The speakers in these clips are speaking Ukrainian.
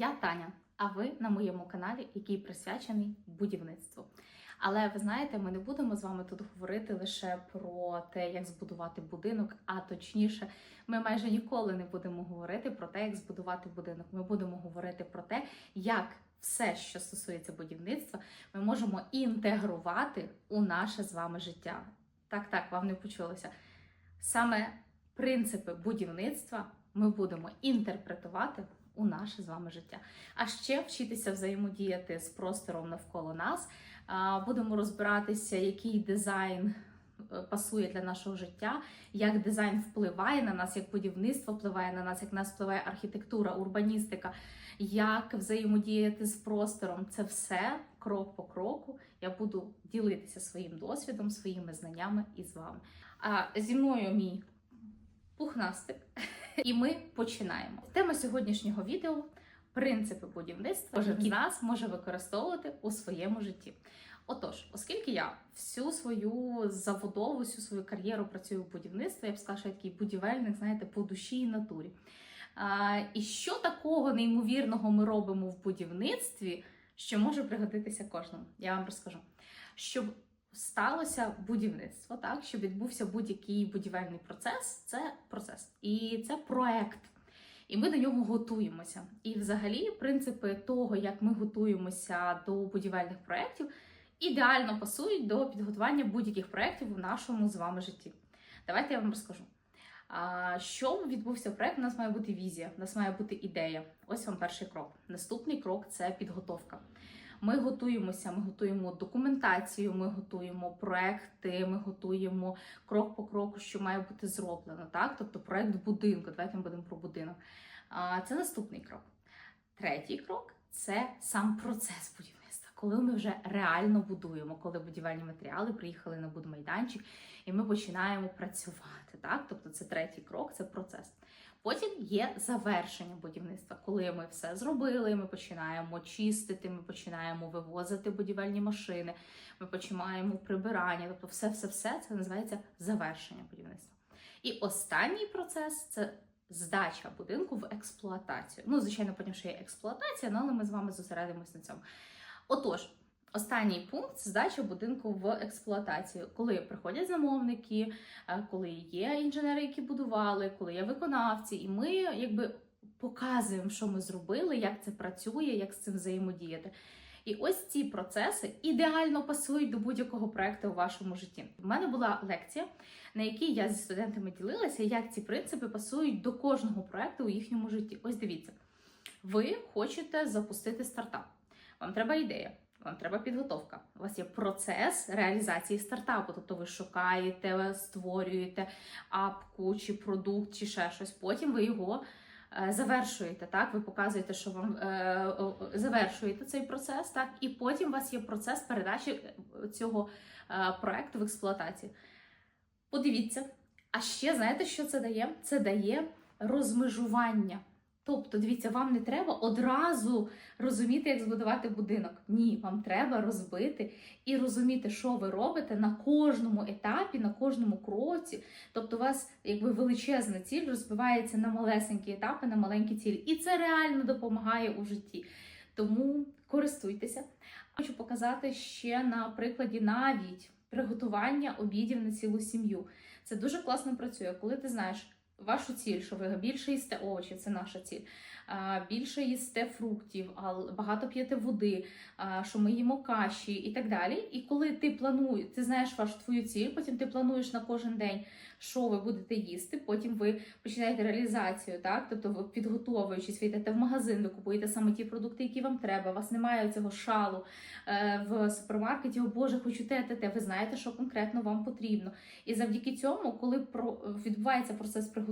Я Таня, а ви на моєму каналі, який присвячений будівництву. Але ви знаєте, ми не будемо з вами тут говорити лише про те, як збудувати будинок, а точніше, ми майже ніколи не будемо говорити про те, як збудувати будинок. Ми будемо говорити про те, як все, що стосується будівництва, ми можемо інтегрувати у наше з вами життя. Так, так, вам не почулося. Саме принципи будівництва ми будемо інтерпретувати у наше з вами життя. А ще вчитися взаємодіяти з простором навколо нас. Будемо розбиратися, який дизайн е, пасує для нашого життя, як дизайн впливає на нас, як будівництво впливає на нас, як нас впливає архітектура, урбаністика, як взаємодіяти з простором. Це все крок по кроку. Я буду ділитися своїм досвідом, своїми знаннями із вами. А зі мною мій пухнастик. І ми починаємо. Тема сьогоднішнього відео принципи будівництва. Кожен з нас може використовувати у своєму житті. Отож, оскільки я всю свою заводову, всю свою кар'єру працюю в будівництві, я б сказала, що я такий будівельник, знаєте, по душі і натурі. А, і що такого неймовірного ми робимо в будівництві, що може пригодитися кожному? Я вам розкажу. Щоб сталося будівництво, так щоб відбувся будь-який будівельний процес, це процес і це проект. І ми до нього готуємося. І, взагалі, принципи того, як ми готуємося до будівельних проєктів, ідеально пасують до підготування будь-яких проєктів у нашому з вами житті. Давайте я вам розкажу. Щоб відбувся проєкт, у нас має бути візія, у нас має бути ідея. Ось вам перший крок. Наступний крок це підготовка. Ми готуємося, ми готуємо документацію, ми готуємо проекти, ми готуємо крок по кроку, що має бути зроблено. Так, тобто проект будинку. Давайте ми будемо про будинок. Це наступний крок. Третій крок це сам процес будівництва, коли ми вже реально будуємо, коли будівельні матеріали приїхали на будмайданчик, і ми починаємо працювати. Так, тобто це третій крок, це процес. Потім є завершення будівництва, коли ми все зробили, ми починаємо чистити, ми починаємо вивозити будівельні машини, ми починаємо прибирання, тобто все-все-все це називається завершення будівництва. І останній процес це здача будинку в експлуатацію. Ну, звичайно, потім ще є експлуатація, але ми з вами зосередимось на цьому. Отож. Останній пункт здача будинку в експлуатацію, коли приходять замовники, е, коли є інженери, які будували, коли є виконавці, і ми якби показуємо, що ми зробили, як це працює, як з цим взаємодіяти. І ось ці процеси ідеально пасують до будь-якого проекту у вашому житті. У мене була лекція, на якій я зі студентами ділилася, як ці принципи пасують до кожного проекту у їхньому житті. Ось дивіться, ви хочете запустити стартап. Вам треба ідея. Вам треба підготовка. У вас є процес реалізації стартапу. Тобто ви шукаєте, створюєте апку чи продукт, чи ще щось. Потім ви його е, завершуєте. Так, ви показуєте, що вам е, завершуєте цей процес. Так, і потім у вас є процес передачі цього е, проекту в експлуатацію. Подивіться. А ще знаєте, що це дає? Це дає розмежування. Тобто, дивіться, вам не треба одразу розуміти, як збудувати будинок. Ні, вам треба розбити і розуміти, що ви робите на кожному етапі, на кожному кроці. Тобто, у вас якби величезна ціль розбивається на малесенькі етапи, на маленькі цілі. І це реально допомагає у житті. Тому користуйтеся. Хочу показати ще на прикладі навіть приготування обідів на цілу сім'ю. Це дуже класно працює, коли ти знаєш вашу ціль, що ви більше їсте овочів, це наша ціль, більше їсте фруктів, багато п'єте води, що ми їмо каші і так далі. І коли ти плануєш, ти знаєш вашу твою ціль, потім ти плануєш на кожен день, що ви будете їсти. Потім ви починаєте реалізацію, так тобто ви підготовуючись, ви йдете в магазин, ви купуєте саме ті продукти, які вам треба. У вас немає цього шалу е, в супермаркеті. О Боже, хочу те, те, те. Ви знаєте, що конкретно вам потрібно. І завдяки цьому, коли відбувається процес приготування,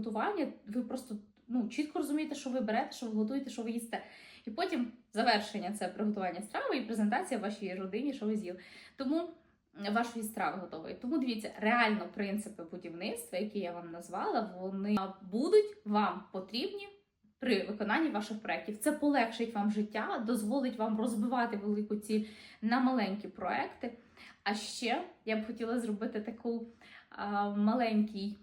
ви просто ну, чітко розумієте, що ви берете, що ви готуєте, що ви їсте. І потім завершення це приготування страви і презентація вашій родині, що ви з'їли. Тому вашої страви готової. Тому дивіться, реально принципи будівництва, які я вам назвала, вони будуть вам потрібні. При виконанні ваших проєктів це полегшить вам життя, дозволить вам розбивати велику ціль на маленькі проекти. А ще я б хотіла зробити таку а, маленький.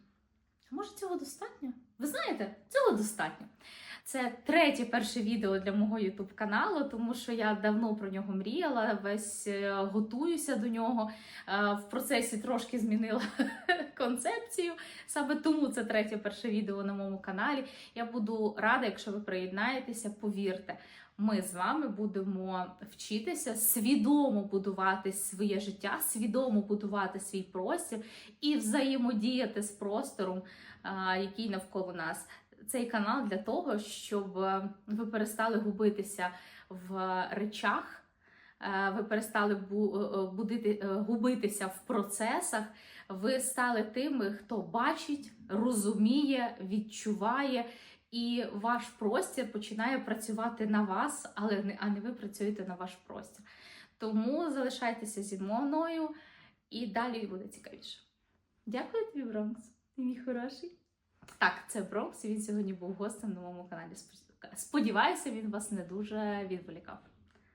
Може, цього достатньо? Ви знаєте, цього достатньо. Це третє перше відео для мого YouTube каналу, тому що я давно про нього мріяла, весь е, готуюся до нього. Е, В процесі трошки змінила концепцію. Саме тому це третє перше відео на моєму каналі. Я буду рада, якщо ви приєднаєтеся, повірте. Ми з вами будемо вчитися свідомо будувати своє життя, свідомо будувати свій простір і взаємодіяти з простором, який навколо нас. Цей канал для того, щоб е, ви перестали губитися в речах, е, ви перестали е, будити, губитися в процесах. Ви стали тими, хто бачить, розуміє, відчуває, і ваш простір починає працювати на вас, але не а не ви працюєте на ваш простір. Тому залишайтеся зі мною, і далі буде цікавіше. Дякую тобі, Бронкс, мій хороший. Так, це Бронкс, він сьогодні був гостем на моєму каналі. Сподіваюся, він вас не дуже відволікав.